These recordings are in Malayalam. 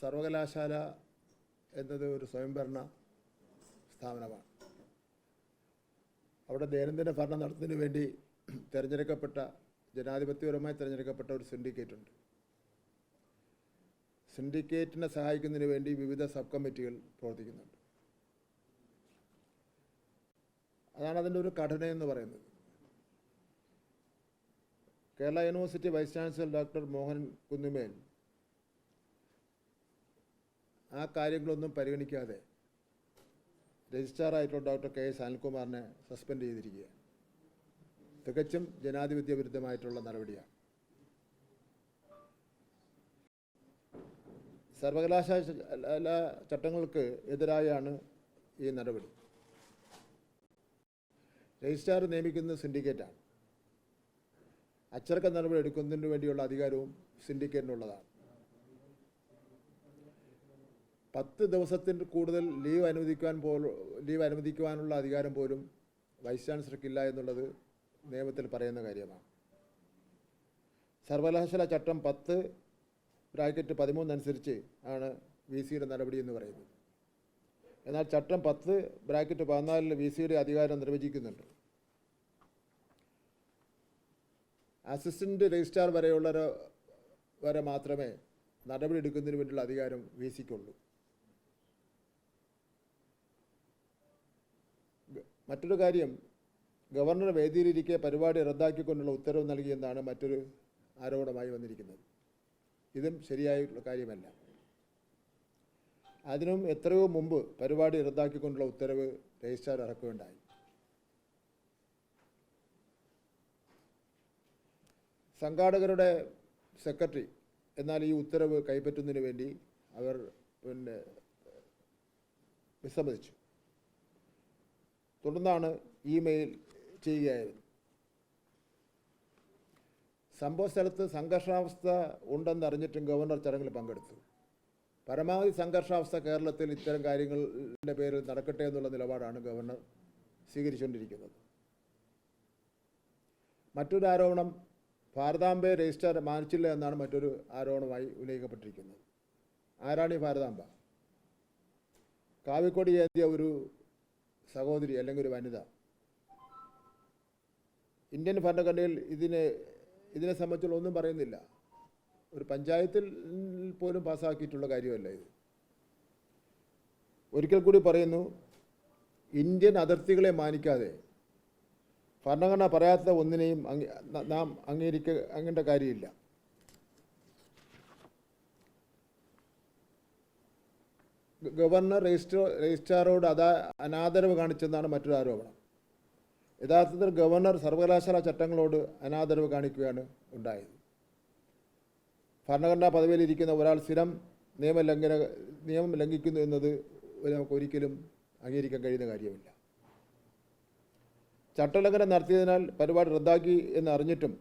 സർവകലാശാല എന്നത് ഒരു സ്വയംഭരണ സ്ഥാപനമാണ്. അവിടെ ദൈനംദിന ഭരണം നടത്തുന്നതിന് വേണ്ടി തിരഞ്ഞെടുക്കപ്പെട്ട ജനാധിപത്യപരമായി തിരഞ്ഞെടുക്കപ്പെട്ട ഒരു സിൻഡിക്കേറ്റ് ഉണ്ട്. സിൻഡിക്കേറ്റിനെ സഹായിക്കുന്നതിന് വേണ്ടി വിവിധ സബ് കമ്മിറ്റികൾ പ്രവർത്തിക്കുന്നുണ്ട്. അതാണ് അതിന്റെ ഒരു ഘടന എന്ന് പറയുന്നത്. Kerala university vice chancellor doctor Mohan Kunnummel ആ കാര്യങ്ങളൊന്നും പരിഗണിക്കാതെ രജിസ്ട്രാറായിട്ടുള്ള ഡോക്ടർ കെ എസ് അനിൽകുമാറിനെ സസ്പെൻഡ് ചെയ്തിരിക്കുകയാണ് തികച്ചും ജനാധിപത്യ വിരുദ്ധമായിട്ടുള്ള നടപടിയാണ്. സർവകലാശാല ചട്ടങ്ങൾക്ക് എതിരായാണ് ഈ നടപടി. രജിസ്ട്രാർ നിയമിക്കുന്നത് സിൻഡിക്കേറ്റാണ്. അച്ചടക്ക നടപടി എടുക്കുന്നതിന് വേണ്ടിയുള്ള അധികാരവും സിൻഡിക്കേറ്റിനുള്ളതാണ്. പത്ത് ദിവസത്തിൽ കൂടുതൽ ലീവ് അനുവദിക്കുവാൻ പോലും ലീവ് അനുവദിക്കുവാനുള്ള അധികാരം പോലും വൈസ് ചാൻസലർക്കില്ല എന്നുള്ളത് നിയമത്തിൽ പറയുന്ന കാര്യമാണ്. സർവകലാശാല ചട്ടം പത്ത് ബ്രാക്കറ്റ് പതിമൂന്ന് അനുസരിച്ച് ആണ് വി സിയുടെ നടപടി എന്ന് പറയുന്നത്. എന്നാൽ ചട്ടം പത്ത് ബ്രാക്കറ്റ് പതിനാലിൽ വി സിയുടെ അധികാരം നിർവചിക്കുന്നുണ്ട്. അസിസ്റ്റന്റ് രജിസ്ട്രാർ വരെയുള്ള വരെ മാത്രമേ നടപടി എടുക്കുന്നതിന് വേണ്ടിയുള്ള അധികാരം വി സിക്കുള്ളൂ മറ്റൊരു കാര്യം ഗവർണർ വേദിയിലിരിക്കെ പരിപാടി റദ്ദാക്കിക്കൊണ്ടുള്ള ഉത്തരവ് നൽകിയെന്നാണ് മറ്റൊരു ആരോപണമായി വന്നിരിക്കുന്നത്. ഇതും ശരിയായിട്ടുള്ള കാര്യമല്ല. അതിനും എത്രയോ മുമ്പ് പരിപാടി റദ്ദാക്കിക്കൊണ്ടുള്ള ഉത്തരവ് രജിസ്ട്രാർ ഇറക്കുകയുണ്ടായി. സംഘാടകരുടെ സെക്രട്ടറി എന്നാൽ ഈ ഉത്തരവ് കൈപ്പറ്റുന്നതിന് വേണ്ടി അവർ പിന്നെ വിസമ്മതിച്ചു. തുടർന്നാണ് ഇമെയിൽ ചെയ്യുകയായിരുന്നു സംഭവ സ്ഥലത്ത് സംഘർഷാവസ്ഥ ഉണ്ടെന്നറിഞ്ഞിട്ടും ഗവർണർ ചടങ്ങിൽ പങ്കെടുത്തു. പരമാവധി സംഘർഷാവസ്ഥ കേരളത്തിൽ ഇത്തരം കാര്യങ്ങളുടെ പേരിൽ നടക്കട്ടെ എന്നുള്ള നിലപാടാണ് ഗവർണർ സ്വീകരിച്ചുകൊണ്ടിരിക്കുന്നത്. മറ്റൊരു ആരോപണം ഭാരതാംബയെ രജിസ്റ്റർ മാനിച്ചില്ല എന്നാണ് മറ്റൊരു ആരോപണമായി ഉന്നയിക്കപ്പെട്ടിരിക്കുന്നത്. ആരാണ് ഈ ഭാരതാംബ? കാവിക്കൊടി ഏന്തിയ ഒരു സഹോദരി അല്ലെങ്കിൽ ഒരു വനിത. ഇന്ത്യൻ ഭരണഘടനയിൽ ഇതിനെ ഇതിനെ സംബന്ധിച്ചുള്ള ഒന്നും പറയുന്നില്ല. ഒരു പഞ്ചായത്തിൽ പോലും പാസ്സാക്കിയിട്ടുള്ള കാര്യമല്ല ഇത്. ഒരിക്കൽ കൂടി പറയുന്നു ഇന്ത്യൻ അതിർത്തികളെ മാനിക്കാതെ ഭരണഘടന പറയാത്ത ഒന്നിനെയും നാം അംഗീകരിക്ക അങ്ങേണ്ട കാര്യമില്ല. ഗവർണർ രജിസ്റ്റർ രജിസ്ട്രാറോട് അതാ അനാദരവ് കാണിച്ചെന്നാണ് മറ്റൊരു ആരോപണം. യഥാർത്ഥത്തിൽ ഗവർണർ സർവകലാശാല ചട്ടങ്ങളോട് അനാദരവ് കാണിക്കുകയാണ് ഉണ്ടായത്. ഭരണഘടനാ പദവിയിലിരിക്കുന്ന ഒരാൾ സ്ഥിരം നിയമലംഘന നിയമം ലംഘിക്കുന്നു എന്നത് നമുക്ക് ഒരിക്കലും അംഗീകരിക്കാൻ കഴിയുന്ന കാര്യമില്ല. ചട്ടലംഘനം നടത്തിയതിനാൽ പരിപാടി റദ്ദാക്കി എന്ന് അറിഞ്ഞിട്ടും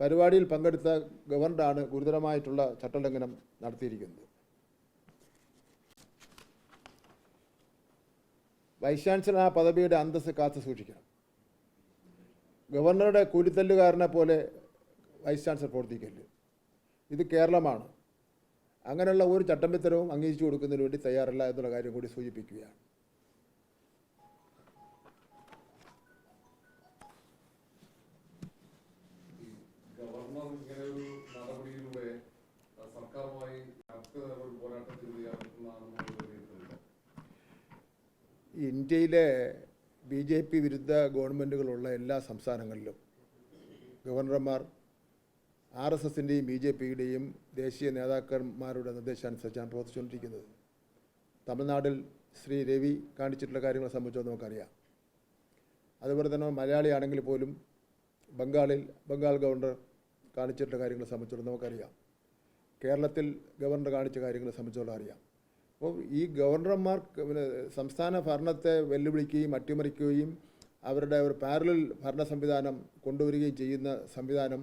പരിപാടിയിൽ പങ്കെടുത്ത ഗവർണറാണ് ഗുരുതരമായിട്ടുള്ള ചട്ടലംഘനം നടത്തിയിരിക്കുന്നത്. വൈസ് ചാൻസലർ ആ പദവിയുടെ അന്തസ്സ് കാത്തു സൂക്ഷിക്കണം. ഗവർണറുടെ കൂലിത്തല്ലുകാരനെ പോലെ വൈസ് ചാൻസലർ പ്രവർത്തിക്കല്ല് ഇത് കേരളമാണ്. അങ്ങനെയുള്ള ഒരു ചട്ടമ്പിത്തരവും അംഗീകരിച്ചു കൊടുക്കുന്നതിന് വേണ്ടി തയ്യാറല്ല എന്നുള്ള കാര്യം കൂടി സൂചിപ്പിക്കുകയാണ്. ഗവർണർ ഇങ്ങനെ ഒരു ഇന്ത്യയിലെ ബി ജെ പി വിരുദ്ധ ഗവൺമെന്റുകളുള്ള എല്ലാ സംസ്ഥാനങ്ങളിലും ഗവർണർമാർ ആർ എസ് എസിന്റെയും ബി ജെ പിയുടെയും ദേശീയ നേതാക്കന്മാരുടെ നിർദ്ദേശാനുസരിച്ചാണ് പ്രവർത്തിച്ചുകൊണ്ടിരിക്കുന്നത്. തമിഴ്നാട്ടിൽ ശ്രീ രവി കാണിച്ചിട്ടുള്ള കാര്യങ്ങളെ സംബന്ധിച്ച് നമുക്കറിയാം. അതുപോലെ തന്നെ മലയാളിയാണെങ്കിൽ പോലും ബംഗാളിൽ ബംഗാൾ ഗവർണർ കാണിച്ചിട്ടുള്ള കാര്യങ്ങളെ സംബന്ധിച്ചിടത്തോളം നമുക്കറിയാം. കേരളത്തിൽ ഗവർണർ കാണിച്ച കാര്യങ്ങളെ സംബന്ധിച്ചോളം അറിയാം. അപ്പോൾ ഈ ഗവർണർമാർ പിന്നെ സംസ്ഥാന ഭരണത്തെ വെല്ലുവിളിക്കുകയും അട്ടിമറിക്കുകയും അവരുടെ ഒരു പാരലൽ ഭരണ സംവിധാനം കൊണ്ടുവരികയും ചെയ്യുന്ന സംവിധാനം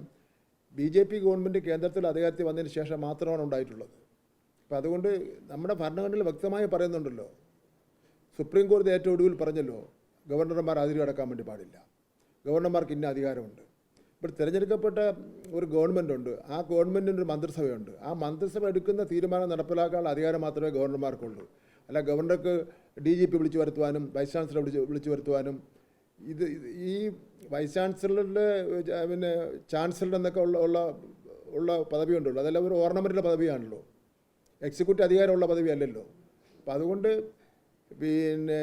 ബി ജെ പി ഗവൺമെന്റ് കേന്ദ്രത്തിൽ അധികാരത്തിൽ വന്നതിന് ശേഷം മാത്രമാണ് ഉണ്ടായിട്ടുള്ളത്. അപ്പോൾ അതുകൊണ്ട് നമ്മുടെ ഭരണഘടനയിൽ വ്യക്തമായി പറയുന്നുണ്ടല്ലോ. സുപ്രീം കോടതി ഏറ്റവും ഒടുവിൽ പറഞ്ഞല്ലോ ഗവർണർമാർ അതിരി കടക്കാൻ വേണ്ടി പാടില്ല. ഗവർണർമാർക്ക് ഇന്ന അധികാരമുണ്ട്. ഇപ്പോൾ തിരഞ്ഞെടുക്കപ്പെട്ട ഒരു ഗവൺമെന്റ് ഉണ്ട് ആ ഗവൺമെന്റിന് ഒരു മന്ത്രിസഭയുണ്ട്. ആ മന്ത്രിസഭ എടുക്കുന്ന തീരുമാനം നടപ്പിലാക്കാനുള്ള അധികാരം മാത്രമേ ഗവർണർമാർക്കുള്ളൂ. അല്ല ഗവർണർക്ക് ഡി ജി പി വിളിച്ചു വരുത്തുവാനും വൈസ് ചാൻസലർ വിളിച്ച് വിളിച്ചു വരുത്തുവാനും ഇത് ഈ വൈസ് ചാൻസലറുടെ പിന്നെ ചാൻസലർ എന്നൊക്കെ ഉള്ള ഉള്ള ഉള്ള പദവി ഉണ്ടല്ലോ അതെല്ലാം ഒരു ഓർണമെന്റിന്റെ പദവിയാണല്ലോ. എക്സിക്യൂട്ടീവ് അധികാരമുള്ള പദവി അല്ലല്ലോ അപ്പം അതുകൊണ്ട് പിന്നെ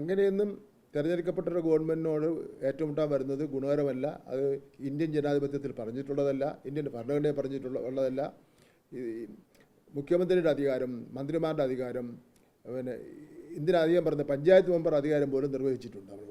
അങ്ങനെയൊന്നും തിരഞ്ഞെടുക്കപ്പെട്ട ഒരു ഗവൺമെന്റിനോട് ഏറ്റുമുട്ടാൻ വരുന്നത് ഗുണകരമല്ല. അത് ഇന്ത്യൻ ജനാധിപത്യത്തിൽ പറഞ്ഞിട്ടുള്ളതല്ല ഇന്ത്യൻ ഭരണഘടനയിൽ പറഞ്ഞിട്ടുള്ള ഉള്ളതല്ല. മുഖ്യമന്ത്രിയുടെ അധികാരം മന്ത്രിമാരുടെ അധികാരം പിന്നെ ഇന്ദിരാധികം പറഞ്ഞ പഞ്ചായത്ത് മെമ്പർ അധികാരം പോലും നിർവഹിച്ചിട്ടുണ്ട് അവർ